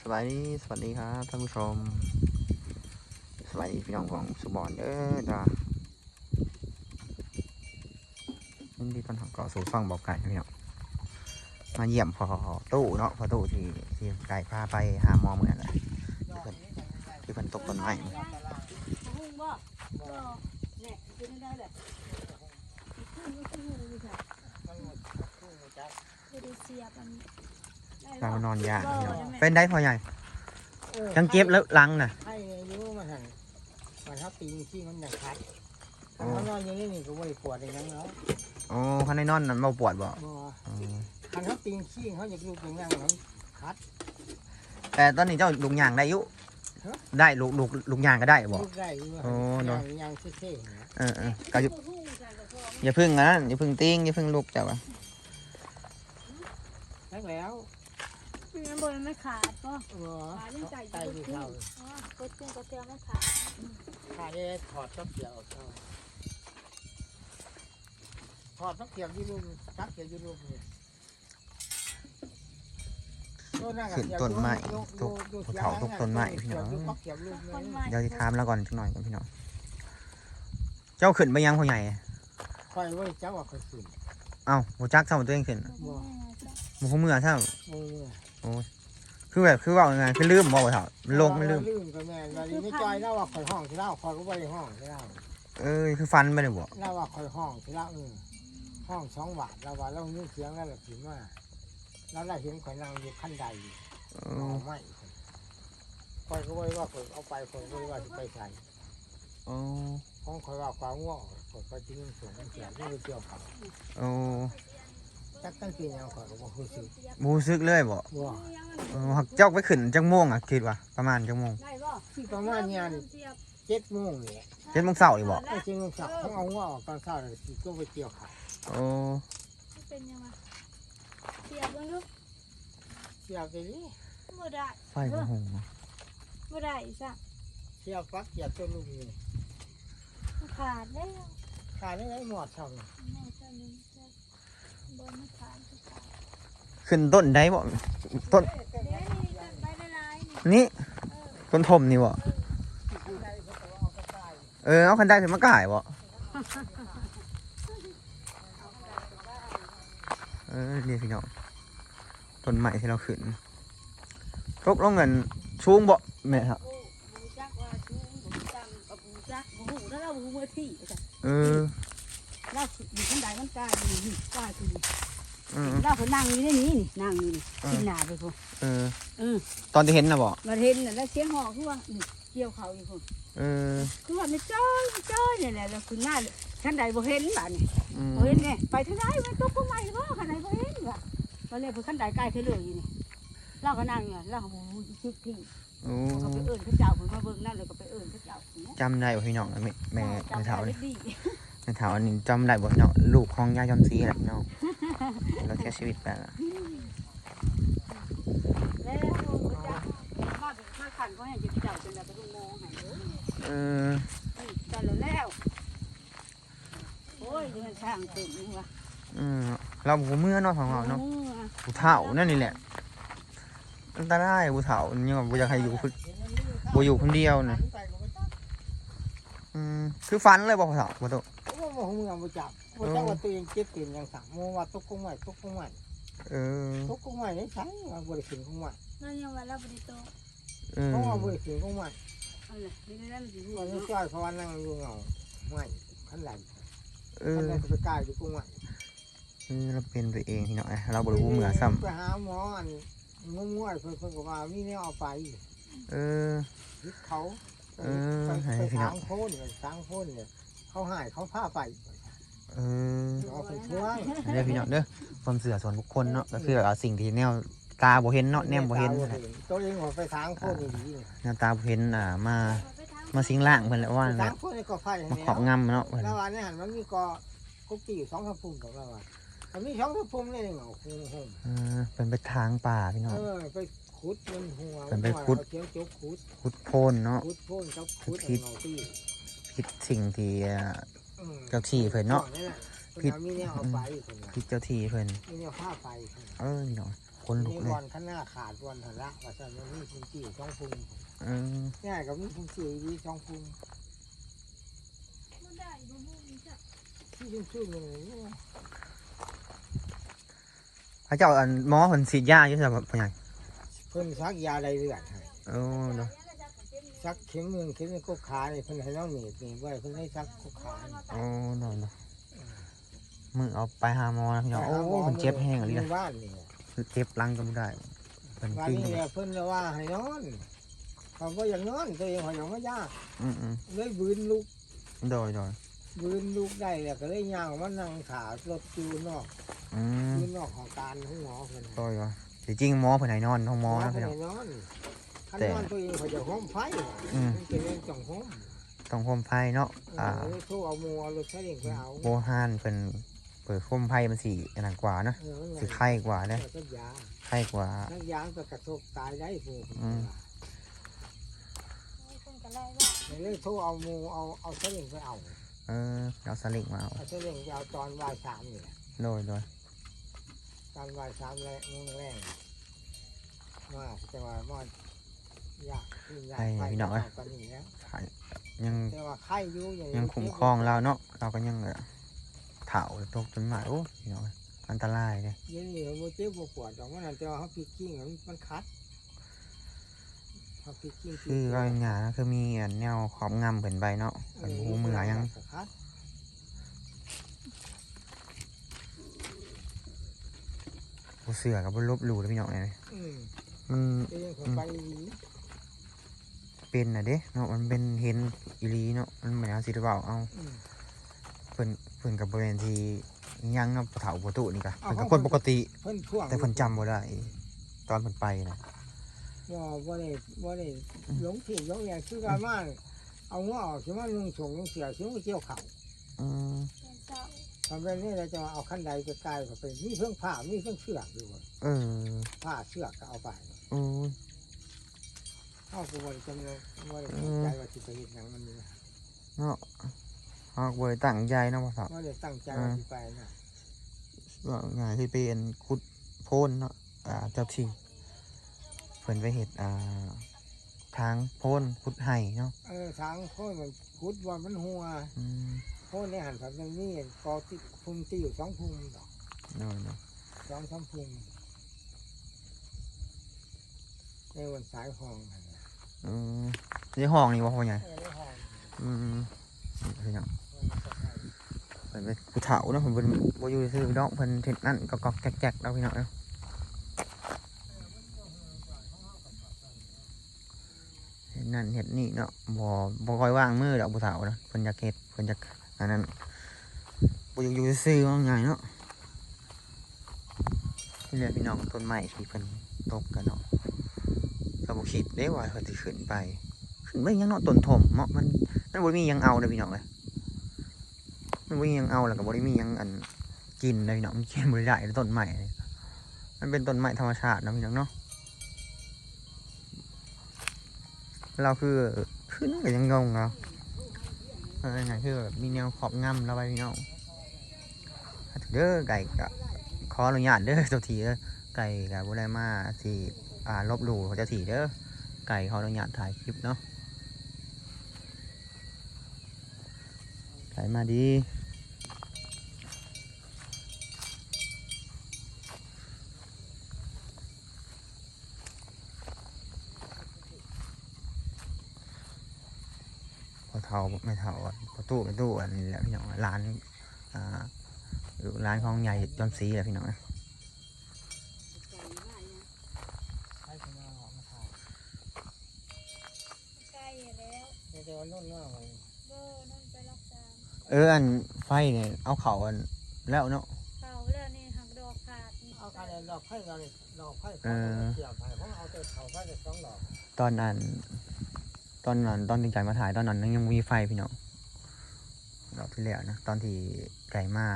สวัสดีสวัสดีครับท่านผู้ชมสวัสดีพี่น้องของสุบอนเด้อจ้ายินดีต้อนรับเกาะสู่ช่องบอกไก่พี่น้องมาเยี่ยมพอตู้เนาะพอตู้ที่ที่ไก่พาไปหาหมอเหมือนแหละที่เพิ่นที่เพิ่นตกต้นไม้เนี่ยกินได้แหละหุ้งก็คือหุ้งอยู่ค่ะไม่ได้เสียบอัน เราบ่มานอนยากพี่น้องเป็นได้พอใหญ่จังเก็บแล้วลังน่ะ ให้อายุมาหันมันถ้าปีนที่มันอย่างคัดถ้าเขานอนอยู่นี่นี่ก็ไม่ได้ปวดอะไรนั้นแล้วโอ้คันในนอนนั่นเบาปวดบ่บ่อ๋อคันเขาปีนขี้เขาอยากลูกอย่างนั้นเขาคัด แต่ตอนนี้เจ้าลุงยางได้อยุฮะ ได้ลูกลูกลุงยางก็ได้บ่ ลูกได้อยู่โอ้เนอะย่างย่างเท่ๆนะเออเออก็อย่าหุ้งกันกับพ่ออย่าพึ่งนะอย่าพึ่งติ้งอย่าพึ่งลุกจ้ะวะแล้ว แล้วมันบนไม่ขาดป่ะบ่ขายังใจไตอยู่ที่ที่เขาอ๋อก็เตียงก็เตียงไม่ขาดขาดได้ถอดต้องเกี่ยวออกเขาถอดต้องเกี่ยวอยืดซักเกี่ยวอยืดลูกนี่ขึ้นต้นไม้ทุกภูเขาทุกต้นไม้พี่น้องเดี๋ยวจะถามแล้วก่อนจักหน่อยก่อนพี่น้องเจ้าขึ้นไปยังพ่อใหญ่คอยไว้เจ้าว่าขึ้นเอ้าบ่จักเท่าตัวเองขึ้นบ่บ่ฮู้เมื่อเท่า โอ้ยคือแบบคือเว่ายังไงคือลืมบ่ว่าเท่ามันลงไม่ลืม ลืมก็แม่นวันนี้ไม่จอยเล่าว่าคอยห้องที่เล่าคอยก็ไม่ได้ห้องที่เล่าเอ้ยคือฟันไปเลยบ่เล่าว่าคอยห้องที่เล่าเออห้องสองบาทเราว่าเราเสียงแล้วเราผิดว่าแล้วเราเห็นคอยนั่งอยู่ขั้นใดเอเอาอไม่คอยก็ไม่ว่าคอยเอาไปคอยก็ไม่ว่าจะไปใส่โอ้ห้องคอยว่าความง่วงคอยก็จิ้งสูงเสียงที่เกี่ยวเขาโอ้ จักตั้งปียังคอยก็บอกคือสิบ่รู้สึกเลยบ่ว่าเออหักเจ้าไปขึ้นจังโมงอะคิดว่าประมาณจังโมงได้บ่ที่ประมาณเนี้ยเสียบเจ็ดโมงเนี่ยเจ็ดโมงเช้านี่บ่ไอ้จริงๆสับเขาเอาง่วงออกตอนเช้าเลยสิก็ไปเกี่ยวเขาโอ้เป็นยังไงเสียบลงดูเกี่ยวไปนี่บ่ได้ไฟบ่หงบ่ได้ซะเกี่ยวฟักเกี่ยวตัวลูกนี่ขาดแล้วขาดได้ไหมหมดช่องแม่เจ้านี่บ่ไม่ขาดขาด ขึ้นต้นได้บ่ต้นนี่ต้นทมนี่บ่เออเอาคันได้ขึ้นมากายบ่เออนี่พี่น้องต้นใหม่ที่เราขึ้นตกลงเงินชูงบ่แม่ครับเออ เราอยู่ข้างใดมันกล้าอยู่นี่กล้าคือนี่เออเราคนนั่งอยู่ในนี้นี่นั่งอยู่นี่กินหนาไปพุ่นเออ เออตอนที่เห็นน่ะบ่มาเห็นน่ะแล้วเสียงหอกคือว่านี่เกี่ยวเขาอยู่พุ่นเออคือว่าไม่จ้อยไม่จ้อยนี่แหละแล้วคือหน้าท่านใดบ่เห็นบ้านี่อืมบ่เห็นเนี่ยไปทางใดมันตกก็ไม่บ่คันใดบ่เห็นว่ะมาเลยเพิ่นคันใดใกล้เธอเลยอยู่นี่เราก็นั่งอยู่เราก็บ่รู้สึกที่ โอ้เขาไปเอิ้นเขาเจ้าเพิ่นมาเบิ่งนั่นแล้วก็ไปเอิ้นเขาเจ้าเนี่ยจำได้บ่พี่น้องแม่แม่แม่เฒ่านี่ดี แม่เฒ่าอันนี้จำได้บ่พี่น้องลูกของยายยอมซีแหละพี่น้องเราเสียชีวิตไปแล้วแล้วเขาจะมาเป็นมาขันเขาให้เจ้าจนได้ไปดูมองให้เด้อเออจันแล้วโอ้ยเดินทางเต็มนี่วะอืมเราบ่เมื่อเนาะของเราเนาะออผู้เฒ่านั่นนี่แหละอันตรายผู้เฒ่านี่ว่าบ่อยากให้อยู่คนบ่อยู่คนเดียวนะอืมคือฝันเลยบ่ผู้เฒ่าบ่ต กโอ้โหมึงเอาไปจับว่าจังว่าตัวเองเจ็บตีนยังสั่งโมว่าตกกุ้งใหม่ตกกุ้งใหม่เออตกกุ้งใหม่ได้ใช้มาบริสุทธิ์กุ้งใหม่นั่นยังว่าเราบริโตเออเพราะว่าบริสุทธิ์กุ้งใหม่เอาเลยนี่นั่นสิตอนนี้จ้อยเพราะว่านั่งอยู่เหงาใหม่ขั้นไหลเอขั้นอไหลจะไปกายอยู่กุ้งใหม่เออเราเป็นไปเองพี่น้องเอ้ยเราบ่รู้เหมือซ้ำไปหาหมออันง่วงๆเพิ่นเพิ่นก็ว่ามีแนวเอาไปเออยึดเขาเออไปให้ไปพี่น้ทาองงโพ้นเนี่ยทางโพ้นเนี่ย เขาหายเขาพาไปเออเอาไปช่วยเด้อพี่น้องเด้อความเสื่อส่วนบุคคลเนาะก็คือเอาสิ่งที่แนวตาบ่เห็นเนาะแนมบ่เห็นนั่นแหละตัวเองว่าไปทางโพ้นนี่ดีเนี่ยแนวตาบ่เห็นอ่ามามาสิงร่างเพิ่นแหละว่าไปนั่นแหทาละงโพ้นนี่ก็ไฟมาให้ขอบงำเนาะเพิ่นแล้ววันนี้หันมันมีก็กุฏิอยู่สองกระปุ่มกับเราอะมันมีสองกระปุ่มเลยเหงาคุ้งห่มเออเป็นไปทางป่าพี่น้อง เออไปขุดมันหัวเป็นไปขุด เอาเจียวจกขุดขุดโพนเนาะขุดโพ้นกับขุดผิดเหงาที่ ผิดสิ่งที่อ่าอืมเจ้าที่เพิ่นเนาะก่อแหละผิดเพิ่นเอามีแนวเอาไปเพิ่นน่ะผิดเจ้าที่เพิ่นมีแนวผ้าไปเพิ่นเออพี่น้องคคนลุกมีเลยวันข้างหน้าขาดวันหันละว่าจะมันมีพุงจี้ช่องพุงเออง่ายกับมีพุงจี้มีช่องพุงที่ชุ่มชุ่มๆเลยพระเจ้าอันหมอเพิ่นฉีดยาอยู่ซั่นบ่พ่อใหญ่เพิ่นซักยาอะไรเลือดให้โอ้เนาะ ซักเข็มหนึ่งเข็มหนึ่งก็ขาเนี่ยเพิ่นให้น้องหนีบนี่ไว้เพิ่นให้ซักก็ขานี่ โอ้เนาะเนาะมือเอาไปหาหมอนะพี่น้องโอ้มันเจ็บแห้งเลยในนะบ้านนี่เจ็บหลังก็บ่ได้เพิ่นวันกิ้งนี้เนี่ยเพิ่นเลยว่าให้นอนเขาก็อยากนอนตัวเองเขาอยากไม่ยากอืมอืมเลยบืนลุกโดยโดยบืนลุกได้แล้วก็เลยย่างมานั่งขารถจูนอกอืมจูนอกของการของหมอเพิ่นโดยโดยที่จริงหมอเพิ่นให้นอนห้องหมอนะเพิ่พี่นน้องให้นอน คันแต่นอนตัวเองเขาจะห้อมไฟอืมมันเป็นเรื่องจังห้อมต้องโคมไฟเนาะอ่าเออโทรเอาหมูเอารถใช้เองไปเอาโบฮานเพิ่นเปิดโคมไฟมันสิอันนั้นกว่าเนาะเออสิไข้กว่าเด้แล้วก็ยาไข้กว่านักยางก็กระทบตายได้ผู้อืม เลยโทรเอาหมูเอาเอาใช้เองไปเอาเออเอาสลิงมาเอาเอาใช้เองไปเอาตอนบ่ายสามนี่แหละโดยโดยตอนบ่ายสามแรกมื้อแรกมาจะว่าม อดยากขึ้นยากไปตอนนี้แล้วยังแต่ว่าไข้อยู่อย่างยังคุ้มครองเราเนาะเราก็ยังเอ่อเถาตกต้นไม้โอ้พี่น้องอันตรายเลยเดี๋ยังนี่มันเจ็บปวดดอกมันนั่นแต่ว่าเขาพิกกิ้งมันมันคัดเขาพิกกิ้งคือก็งานนะคือมีอันแนวขอบงำเพิ่นไปเนาะเป็นหูมือยังคัดบ่เสือกับบ่ลบหลู่เลยพี่น้องเนี่ยอืมมัน เองเขาไปดี เป็นน่ะเด้เนาะมันเป็นเห็นอีหลีเนาะมันเหมือนเอาสิเว้าเอาอืมเพิ่นเพิ่นกับบริเวณที่ยังเนาะปะเถาประตูนี่ก็เพิ่นกับคนปกติ เพิ่นท่วงแต่เพิ่นจำบ่ได้ ตอนเพิ่นไปนะว่าบ่ได้บ่ได้หลงที่หลงอย่างคือการมาเอาหัวออกสิมาลุงส่งลุงเสียสิมาเกี่ยวเข่าอืมทำแบบนี้เราจะมาเอาขั้นใดไปไกลก็เป็นมีเครื่องผ้ามีเครื่องเชือกอยู่เออผ้าเชือกก็เอาไปโอ้ย เข้ากูบริจำเลยบริใจว่าสิไปเฮ็ดหยังมันนี่นะเนาะฮอกบ่ได้ตั้งใจเนาะปะเถาบ่ได้ตั้งใจว่าสิไปนะว่าง่ายที่เป็นขุดโพนเนาะอ่าเจ้าที่เพิ่นไปเฮ็ดอ่าทางโพนขุดไห้เนาะเออทางโค่นมันพุดว่ามันหัวอืมโค่นในหันผัดมันนี่กอติพุงตีอยู่สองพุงดอกเนาะเนาะสองสามพุงในวันสายห้องนั่นน่ะ อืมในห้องนี่ว่าพ่อใหญ่เออในห้องอืมพี่น้องเพิ่นเป็นผู้เฒ่าเนาะเพิ่นเป็นบ่อยู่ซื่อๆเนาะเพิ่นเฮ็ดนั่นก็กอกแจกๆแล้วพี่น้องเนาะเฮ็ดนั่นเฮ็ดนี่เนาะบ่บ่ค่อยว่างมือดอกผู้เฒ่าเนาะเพิ่นอยากเฮ็ดเพิ่นอยากอันนั้นบ่อยู่อยู่ซื่อว่าง่ายเนาะนี่แหละพี่น้องต้นไม้ที่เพิ่นตกกันเนาะ ก็บ่คิดเด้ว่าเพิ่นสิขึ้นไป ขึ้นไปยังเนาะต้นถมเนาะมันมันบ่มียังเอาเด้พี่น้องเอ้ยมันบ่มียังเอาแล้วก็บ่ได้มียังอันกินเลยเนาะมันกินบ่ได้ต้นใหม่เลยมันเป็นต้นไม้ธรรมชาตินะพี่น้องเนาะเราคือขึ้นก็ยังงงเนาะเออย่างคือแบบมีแนวขอบงำเราไปพี่น้องเด้อไก่ก็ขออนุญาตเด้อเจ้าทีเด้อไก่ก็บ่ได้มาสิ อ่าลบหลู่เจ้าทีเด้อไก่เขออนุญาตถ่ายคลิปเนาะไก่มาดีพอเท่าไม่เท่าพอตู้ไม่ตู้อันนี้แหละพี่น้องร้านอ่าร้านของใหญ่จอมสีแหละพี่น้องนะ ใช้คุณเอาออกมาถ่าย ใกล้แล้ว ใน แต่ว่าโน่นว่ามันโบนั่นไปรักษาเอออันไฟเนี่ยเอาเขาอันแล้วเนาะ เขาแล้วนี่หักดอกขาดนี่เอาการดอกไผ่เราเนี่ยดอกไผ่เออ เกี่ยวไผ่เพราะเอาแต่เขาไผ่แต่สองดอกตอนนั้น ตอนนั้นตอนที่ไก่มาถ่ายตอนนั้นยังไม่มีไฟพี่น้องรอบที่แล้วนะตอนที่ไก่มา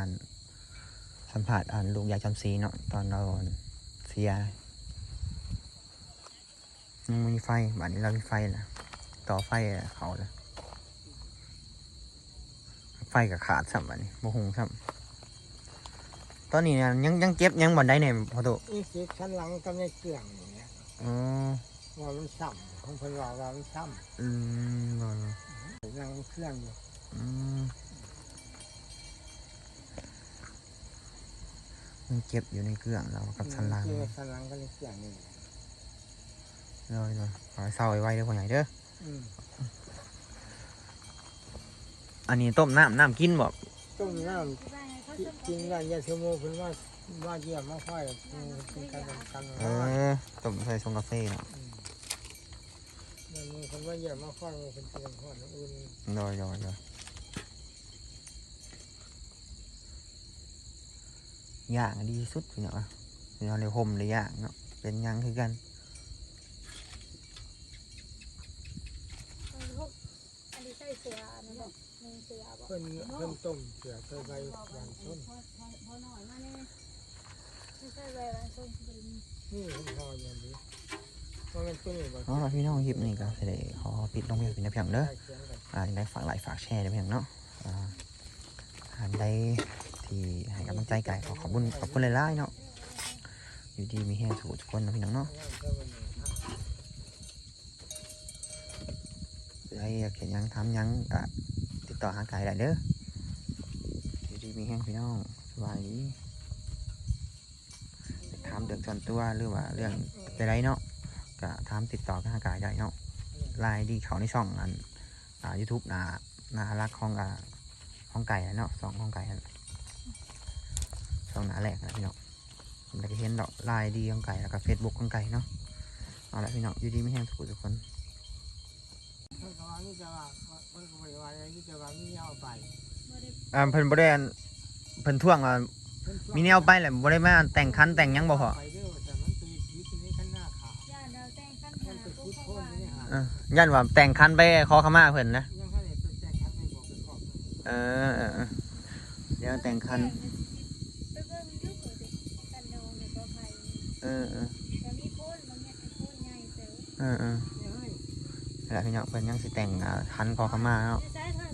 สัมผัสอันลูกยายจอมสีเนาะตอนเราเสียยังไม่มีไฟบัดนี้เรามีไฟแล้ว ต่อไฟเขาแล้วไฟกับขาดสัมบัดนี้โมหงสัมตอนนี้เนี่ยยังยังเจ็บยังบ่ได้เนี่ยพอตุอีสิชั้นหลังก็ไม่เกลื่องอย่างเงี้ยอ๋อว่ามันซ้ำของเพิ่นว่าว่ามันซ้อืมบ่บ่ำยังเครื่องอยู่อืมยังเจ็บอยู่ในเครื่องเรากับสันหลังเจอชั้นหลังก็เลยเครื่องนี่เลยเลยขอให้เศร้าไว้ๆเด้อพ่อใหญ่เด้อ อันนี้ต้มน้ำน้ำกินบ่ต้มน้ำกิส่งกินยาชั่วโมงเพิ่นว่าว่าเยี่ยมมากค่อยเป็นการกันเออต้มใส่ชงกาแฟเนาะมันคนว่าเยี่ยมมากค่อยมันเป็นเพียงหอดอุ่นโดยโดยโดยย่างดีสุดพี่เนาะพี่เนาะเลยห่มเลยย่างเนาะเป็นหยังคือกัน อันนี้ใส่เสืออันนั้นบอกมีเสือบอกเพิ่นเพิ่นต้มเสือเคยใบหวานต้นพอพอพอหน่อยมาเนี่ยไม่ใช่ใบวันส้มเป็นนี่เพิ่นพออย่างนี้ว่ามันเป็นอย่างไรอ๋อพี่น้องคลิปนี้ก็จะได้ขอปิดลงเพียงเป็นเพียงเด้อใกล้เคียงกันอ่าได้ฝากไลค์ฝากแชร์ได้เพียงเนาะอ่าอันใดที่ให้กำลังใจไก่ขอขอบคุณขอบคุณหลายๆเนาะอยู่ดีมีแห้งสุขทุกคนนะพี่น้องเนาะ ก็มันนี่ค รับใครอยากเขียนยังทำยังก็ติดต่อหาไก่ได้เด้ออยู่ดีมีแห้งพี่น้องสบายดีถามเรื่องส่วนตัวหรือว่าเรื่องใดๆเนาะก็ถามติดต่อกับหาไก่ได้เนาะไลน์ดีเขาในช่องอันอ่ายูทูบนานารักของอ่าของไก่เนาะสองของไก่ช่องหนาแรกนะพี่น้องผมได้เห็นดอกไลน์ดีของไก่แล้วก็เฟซบุ๊กของไก่เนาะเอาละพี่น้องอยู่ดีไม่แห้งสุขทุกคน เพิ่นก็ว่านี่จะว่าเพิ่นก็บ่ ได้ว่าอย่างนี้จะว่ามีเอาไปไม่ได้อ่าเพิ่นบ่ได้อันเพิ่นท่วงว่าเพิ่นมีแนวไปแหละบ่ได้มาแต่งคันแต่งหยังบ่พอไปเด้อแต่มันไปชีวิตนี้ขั้นหน้าขาวย่านเราแต่งขั้นมันหาไปปุ๊พุบทธเขาโทษว่านี่หาเออยันว่าแต่งคันไปขอขมาเพิ่นนะยังให้ไปแจ้งคันไปบอกไปขอบเออเออเออเดี๋ยวแต่งคันไปเบิ่งยุคเลยกันนอนในกอไผ่เออเออแต่มีโพนบางอย่างโพนใหญ่เต๋อเออเออนี่ให้แล้วพี่น้องเพิ่นยังสิแต่งอ่าคันขอขมาเนาะจะใช้โทร